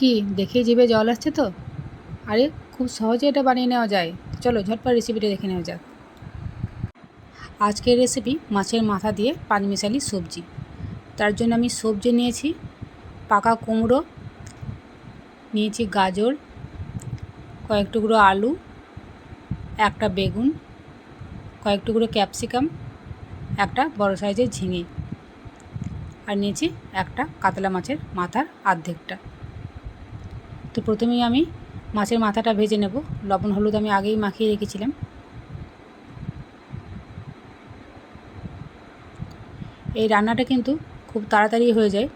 কি দেখে জিভে জল আসছে তো? আরে, খুব সহজে এটা বানিয়ে নেওয়া যায়। চলো, ঝটপট রেসিপিটা দেখে নেওয়া যাক। আজকের রেসিপি মাছের মাথা দিয়ে পাঁচমিশালি সবজি। তার জন্য আমি সবজি নিয়েছি, পাকা কুমড়ো, নিয়েছি গাজর, কয়েক টুকরো আলু, একটা বেগুন, কয়েক টুকরো ক্যাপসিকাম, একটা বড় সাইজের ঝিঙে, আর নিয়েছি একটা কাতলা মাছের মাথার আর্ধেকটা। তো প্রথমেই আমি মাছের মাথাটা ভেজে নেব। লবণ, হলুদ আমি আগেই মাখিয়ে রেখেছিলাম। এই রান্নাটা কিন্তু খুব তাড়াতাড়ি হয়ে যায়।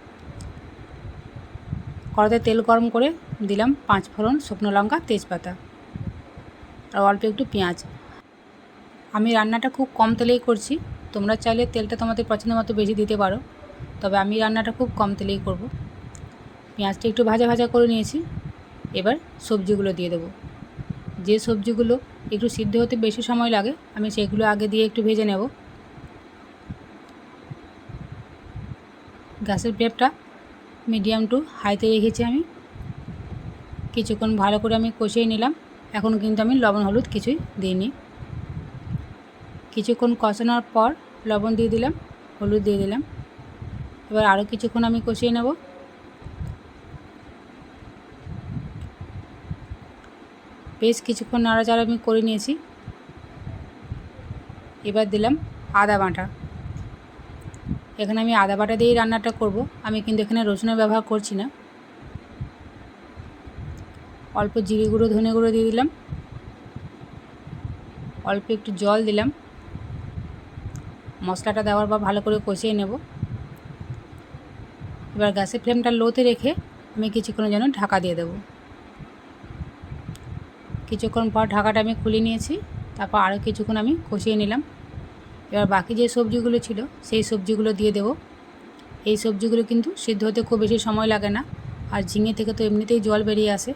কড়াতে তেল গরম করে দিলাম পাঁচ ফোড়ন শুকনো লঙ্কা, তেজপাতা আর অল্প একটু পেঁয়াজ। আমি রান্নাটা খুব কম তেলেই করছি। তোমরা চাইলে তেলটা তোমাদের পছন্দ মতো বেশি দিতে পারো। তবে আমি রান্নাটা খুব কম তেলেই করব। পেঁয়াজটা একটু ভাজা ভাজা করে নিয়েছি। এবার সবজিগুলো দিয়ে দেবো। যে সবজিগুলো একটু সিদ্ধ হতে বেশি সময় লাগে, আমি সেগুলো আগে দিয়ে একটু ভেজে নেব। গ্যাসের ফ্লেমটা মিডিয়াম টু হাইতে রেখেছি আমি। কিছুক্ষণ ভালো করে আমি কষিয়ে নিলাম। এখন কিন্তু আমি লবণ, হলুদ কিছুই দিইনি। কিছুক্ষণ কষানোর পর লবণ দিয়ে দিলাম, হলুদ দিয়ে দিলাম। এবার আরও কিছুক্ষণ আমি কষিয়ে নেব। বেশ কিছুক্ষণ নাড়াচাড়া আমি করে নিয়েছি। এবার দিলাম আদা বাটা। এখানে আমি আদা বাটা দিয়েই রান্নাটা করব। আমি কিন্তু এখানে রসুনের ব্যবহার করছি না। অল্প জিরে গুঁড়ো, ধনে গুঁড়ো দিয়ে দিলাম। অল্প একটু জল দিলাম। মশলাটা দেওয়ার পর ভালো করে কষিয়ে নেব। এবার গ্যাসের ফ্লেমটা লোতে রেখে আমি কিছুক্ষণের জন্য ঢাকা দিয়ে দেবো। কিছুক্ষণ পর ঢাকাটা আমি খুলে নিয়েছি, তারপর আরও কিছুক্ষণ আমি কষিয়ে নিলাম। এবার বাকি যে সবজিগুলো ছিল, সেই সবজিগুলো দিয়ে দেবো। এই সবজিগুলো কিন্তু সিদ্ধ হতে খুব বেশি সময় লাগে না, আর ঝিঙে থেকে তো এমনিতেই জল বেরিয়ে আসে।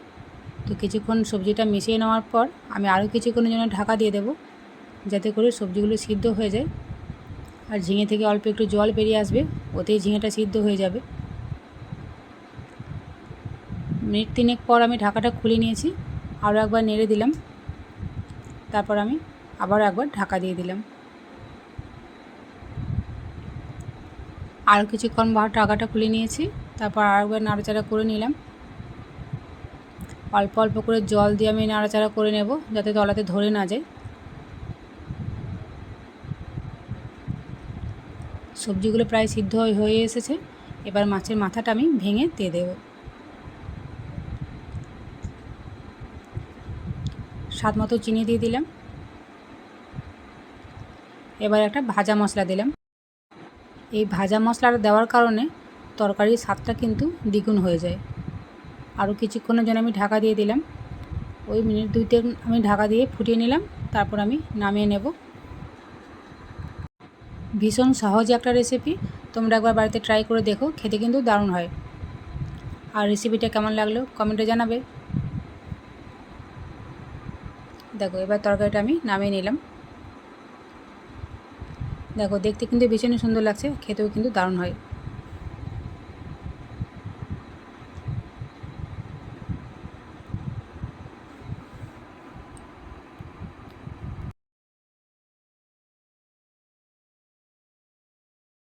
তো কিছুক্ষণ সবজিটা মিশিয়ে নেওয়ার পর আমি আরও কিছুক্ষণের জন্য ঢাকা দিয়ে দেবো, যাতে করে সবজিগুলো সিদ্ধ হয়ে যায়। আর ঝিঙে থেকে অল্প একটু জল বেরিয়ে আসবে, ওতেই ঝিঙেটা সিদ্ধ হয়ে যাবে। মিনিট তিনেক পর আমি ঢাকাটা খুলে নিয়েছি। আরও একবার নেড়ে দিলাম। তারপর আমি আবার একবার ঢাকা দিয়ে দিলাম। আরও কিছুক্ষণ বার ঢাকাটা খুলে নিয়েছি। তারপর আর একবার নাড়াচাড়া করে নিলাম। অল্প অল্প করে জল দিয়ে আমি নাড়াচাড়া করে নেব যাতে তলাতে ধরে না যায়। সবজিগুলো প্রায় সিদ্ধ হয়ে এসেছে। এবার মাছের মাথাটা আমি ভেঙে দিয়ে দেবো। স্বাদ মতো চিনি দিয়ে দিলাম। এবার একটা ভাজা মশলা দিলাম। এই ভাজা মশলাটা দেওয়ার কারণে তরকারির স্বাদটা কিন্তু দ্বিগুণ হয়ে যায়। আরও কিছুক্ষণের জন্য আমি ঢাকা দিয়ে দিলাম। ওই মিনিট দুইতে আমি ঢাকা দিয়ে ফুটিয়ে নিলাম। তারপর আমি নামিয়ে নেব। ভীষণ সহজ একটা রেসিপি তোমরা একবার বাড়িতে ট্রাই করে দেখো। খেতে কিন্তু দারুণ হয়। আর রেসিপিটা কেমন লাগল? কমেন্টে জানাবে। দেখো, এবার তরকারিটা আমি নামিয়ে নিলাম। দেখো, দেখতে কিন্তু ভীষণই সুন্দর লাগছে, খেতেও কিন্তু দারুণ হয়।